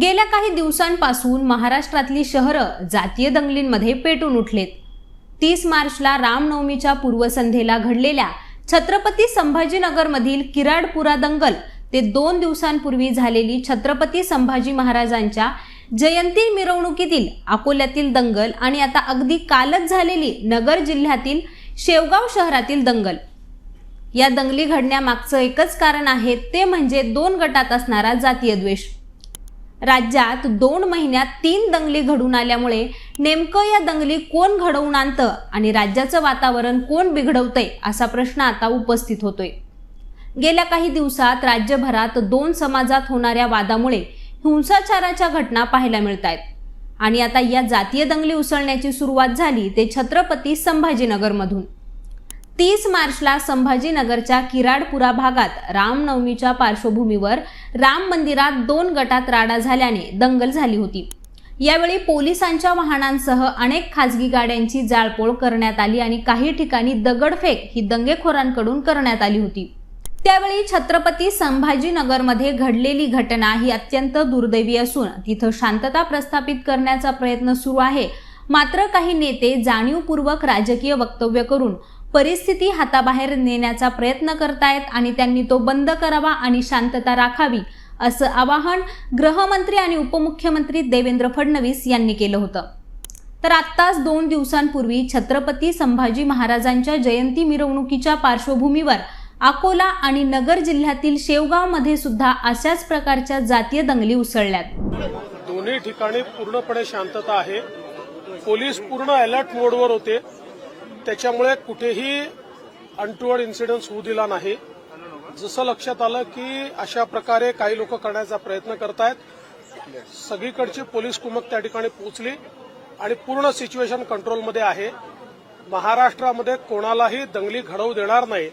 गेल्या काही दिवसांपासून महाराष्ट्रातली शहरं जातीय दंगलींमध्ये पेटून उठलेत. तीस मार्चला रामनवमीच्या पूर्वसंध्येला घडलेल्या छत्रपती संभाजीनगरमधील किराडपुरा दंगल ते दोन दिवसांपूर्वी झालेली छत्रपती संभाजी महाराजांच्या जयंती मिरवणुकीतील अकोल्यातील दंगल आणि आता अगदी कालच झालेली नगर जिल्ह्यातील शेवगाव शहरातील दंगल. या दंगली घडण्यामागचं एकच कारण आहे ते म्हणजे दोन गटात असणारा जातीय द्वेष. राज्यात दोन महिन्यात तीन दंगली घडून आल्यामुळे नेमकं या दंगली कोण घडवून आणतं आणि राज्याचं वातावरण कोण बिघडवतंय असा प्रश्न आता उपस्थित होतोय. गेल्या काही दिवसात राज्यभरात दोन समाजात होणाऱ्या वादामुळे हिंसाचाराच्या घटना पाहायला मिळत आहेत आणि आता या जातीय दंगली उसळण्याची सुरुवात झाली ते छत्रपती संभाजीनगरमधून. तीस मार्चला संभाजीनगरच्या किराडपुरा भागात रामनवमीच्या पार्श्वभूमीवर राम मंदिरात दोन गटात राडा झाल्याने दंगल झाली होती. यावेळी पोलिसांच्या वाहनांसह अनेक खासगी गाड्यांची जाळपोळ करण्यात आली आणि काही ठिकाणी दगडफेक ही दंगेखोरांकडून करण्यात आली होती. त्यावेळी छत्रपती संभाजीनगरमध्ये घडलेली घटना ही अत्यंत दुर्दैवी असून तिथं शांतता प्रस्थापित करण्याचा प्रयत्न सुरू आहे. मात्र काही नेते जाणीवपूर्वक राजकीय वक्तव्य करून परिस्थिती हाताबाहेर नेण्याचा प्रयत्न करतायत आणि त्यांनी तो बंद करावा आणि शांतता राखावी असं आवाहन गृहमंत्री आणि उपमुख्यमंत्री देवेंद्र फडणवीस यांनी केलं होतं. तर आत्ताच दोन दिवसांपूर्वी छत्रपती संभाजी महाराजांच्या जयंती मिरवणुकीच्या पार्श्वभूमीवर अकोला आणि नगर जिल्ह्यातील शेवगावमध्ये सुद्धा अशाच प्रकारच्या जातीय दंगली उसळल्यात. दोन्ही ठिकाणी पूर्णपणे शांतता आहे. पोलीस पूर्ण अलर्ट मोडवर होते. त्याच्यामुळे कुठेही अनटुवर्ड इन्सिडन्स होऊ दिला नाही. जसं लक्षात आलं की अशा प्रकारे काही लोक करण्याचा प्रयत्न करतायत. सगळीकडची पोलीस कुमक त्या ठिकाणी पोहोचली आणि पूर्ण सिच्युएशन कंट्रोलमध्ये आहे. महाराष्ट्रामध्ये कोणालाही दंगली घडवू देणार नाही.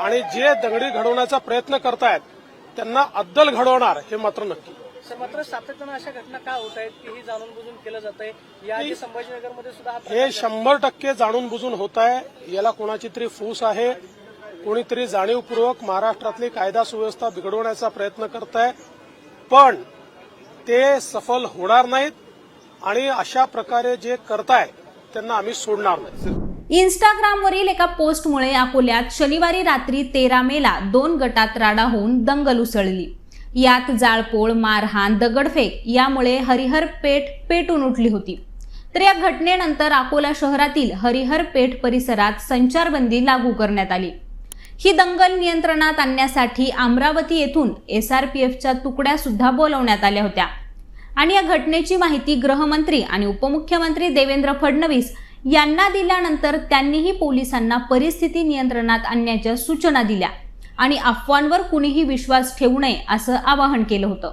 आणि जे दंगली घडवण्याचा प्रयत्न करतायत त्यांना अद्दल घडवणार हे मात्र नक्की. सर मात्र सातत्यानं अशा घटना का होत आहेत की ही जाणून बुजून केलं जात आहे याआधी संभाजीनगरमध्ये सुद्धा हा प्रकार हे शंभर टक्के जाणून बुजून होत आहे. याला कोणाची तरी फूस आहे कोणीतरी जाणीवपूर्वक महाराष्ट्रातली कायदा सुव्यवस्था बिघडवण्याचा प्रयत्न करत आहे. पण ते सफल होणार नाहीत आणि अशा प्रकारे जे करताय त्यांना आम्ही सोडणार नाही. इंस्टाग्रामवरील एका पोस्टमुळे अकोल्यात शनिवारी रात्री तेरा मेला दोन गटात राडा होऊन दंगल उसळली. यात जाळपोळ मारहाण दगडफेक यामुळे हरिहर पेठ पेटून उठली होती. तर या घटनेनंतर अकोला शहरातील हरिहर पेठ परिसरात संचारबंदी लागू करण्यात आली. ही दंगल नियंत्रणात आणण्यासाठी अमरावती येथून एस आर पी तुकड्या सुद्धा बोलवण्यात आल्या होत्या. आणि या घटनेची माहिती गृहमंत्री आणि उपमुख्यमंत्री देवेंद्र फडणवीस यांना दिल्यानंतर त्यांनीही पोलिसांना परिस्थिती नियंत्रणात आणण्याच्या सूचना दिल्या. आणि अफवांवर कुणीही विश्वास ठेवू नये असं आवाहन केलं होतं.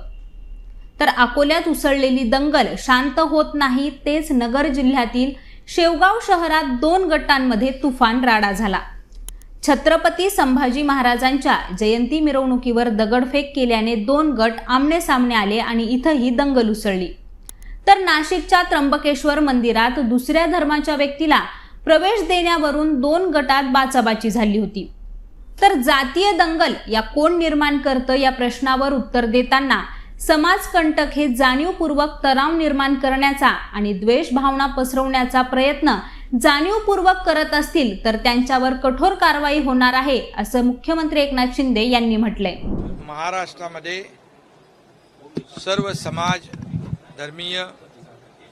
तर अकोल्यात उसळलेली दंगल शांत होत नाही तेच नगर जिल्ह्यातील शेवगाव शहरात दोन गटांमध्ये तुफान राडा झाला. छत्रपती संभाजी महाराजांच्या जयंती मिरवणुकीवर दगडफेक केल्याने दोन गट आमने सामने आले आणि इथंही दंगल उसळली. तर नाशिकच्या त्र्यंबकेश्वर मंदिरात दुसऱ्या धर्माच्या व्यक्तीला प्रवेश देण्यावरून दोन गटात बाचाबाची झाली होती. तर जातीय दंगल या कोण निर्माण करतं या प्रश्नावर उत्तर देताना समाजकंटक हे जाणीवपूर्वक तणाव निर्माण करण्याचा आणि द्वेष भावना पसरवण्याचा प्रयत्न जाणीवपूर्वक करत असतील तर त्यांच्यावर कठोर कारवाई होणार आहे असं मुख्यमंत्री एकनाथ शिंदे यांनी म्हटलंय. महाराष्ट्रामध्ये सर्व समाज धर्मीय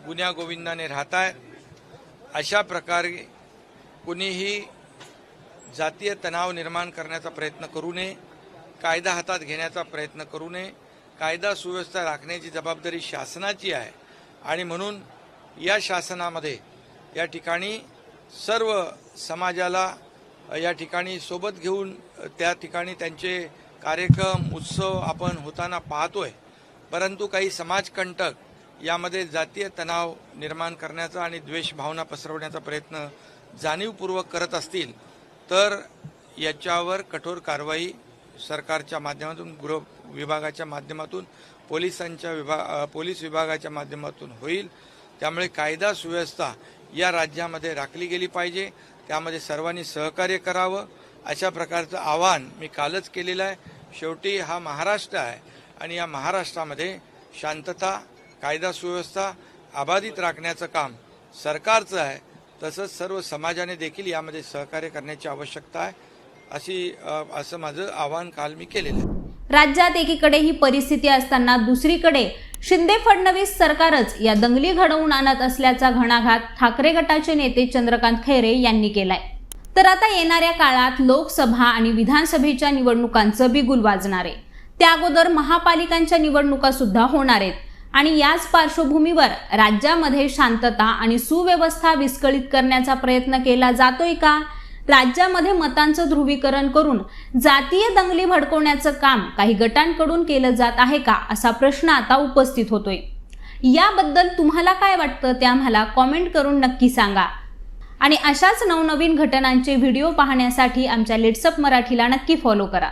गुन्ह्या गोविंदाने राहत आहेत अशा प्रकारे कुणीही जातीय तणाव निर्माण करण्याचा प्रयत्न करू नये कायदा हातात घेण्याचा प्रयत्न करू नये कायदा सुव्यवस्था राखण्याची जबाबदारी शासनाची आहे आणि म्हणून या शासनामध्ये या ठिकाणी सर्व समाजाला या ठिकाणी सोबत घेऊन त्या ठिकाणी त्यांचे कार्यक्रम उत्सव आपण होताना पाहतोय. परंतु काही समाजकंटक यामध्ये जातीय तणाव निर्माण करण्याचा आणि द्वेष भावना पसरवण्याचा प्रयत्न जाणीवपूर्वक करत असतील तर याच्यावर कठोर कारवाई सरकारच्या माध्यमातून गृह विभागाच्या माध्यमातून पोलिसांच्या विभाग पोलीस विभागाच्या माध्यमातून होईल. त्यामुळे कायदा सुव्यवस्था या राज्यामध्ये राखली गेली पाहिजे. त्यामध्ये सर्वांनी सहकार्य करावं. अशा प्रकारचं आवाहन मी कालच केलेलं आहे. शेवटी हा महाराष्ट्र आहे आणि या महाराष्ट्रामध्ये शांतता कायदा सुव्यवस्था अबाधित राखण्याचं काम सरकारचं आहे. तसंच सर्व समाजाने देखील यामध्ये सहकार्य करण्याची आवश्यकता आहे. अशी असं माझं आवाहन काल मी केलेलं आहे. राज्यात एकीकडे ही परिस्थिती असताना दुसरीकडे शिंदे फडणवीस सरकारच या दंगली घडवून आणत असल्याचा घणाघात ठाकरे गटाचे नेते चंद्रकांत खैरे यांनी केलाय. तर आता येणाऱ्या काळात लोकसभा आणि विधानसभेच्या निवडणुकांचं बिगुल वाजणार आहे. त्या अगोदर महापालिकांच्या निवडणुका सुद्धा होणार आहेत. आणि याच पार्श्वभूमीवर राज्यामध्ये शांतता आणि सुव्यवस्था विस्कळीत करण्याचा प्रयत्न केला जातोय का? राज्यामध्ये मतांचं ध्रुवीकरण करून जातीय दंगली भडकवण्याचं काम काही गटांकडून केलं जात आहे का असा प्रश्न आता उपस्थित होतोय. याबद्दल तुम्हाला काय वाटतं ते आम्हाला कॉमेंट करून नक्की सांगा. आणि अशाच नवनवीन घटनांचे व्हिडिओ पाहण्यासाठी आमच्या लेट्सअप मराठीला नक्की फॉलो करा.